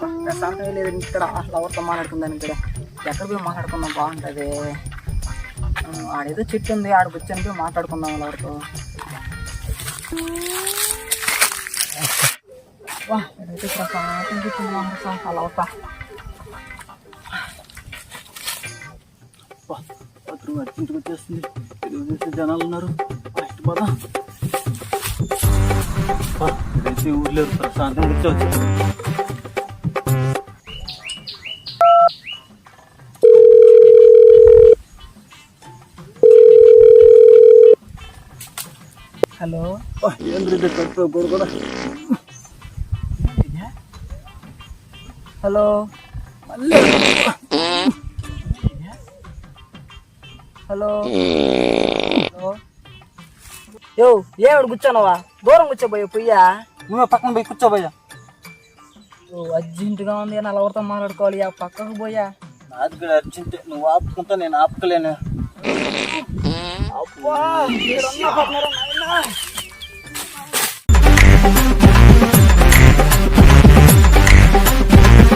ప్రశాంతం లేదు ఇక్కడ లవర్తో మాట్లాడుకుందాను ఇక్కడ. ఎక్కడ పోయి మాట్లాడుకుందాం? బాగుంటుంది. ఆడేదో చెట్టు ఉంది ఆడికి వచ్చాను పోయి మాట్లాడుకుందాం లవర్తో వా ఇదైతే ప్రశాంతం కూర్చుందాం ప్రశాంతం అర్జెంట్గా వచ్చేస్తుంది. జనాలు ఉన్నారు. ఫస్ట్ ఇదైతే ప్రశాంతంగా కూర్చోవచ్చు. హలో. కూడా హలో. మళ్ళీ. హలో. హలో. యో ఏమిడు కూర్చోనవా? దూరం కూర్చోబోయా పొయ్యా. నువ్వే పక్కన పోయి కూర్చోబోయా. ఓ అర్జెంటుగా ఉంది నలవరితో మాట్లాడుకోవాలి ఆ పక్కకు పోయా. నాది కూడా అర్జెంట్ నువ్వు ఆపుకుంటా నేను ఆపుకోలేను. అబ్బా.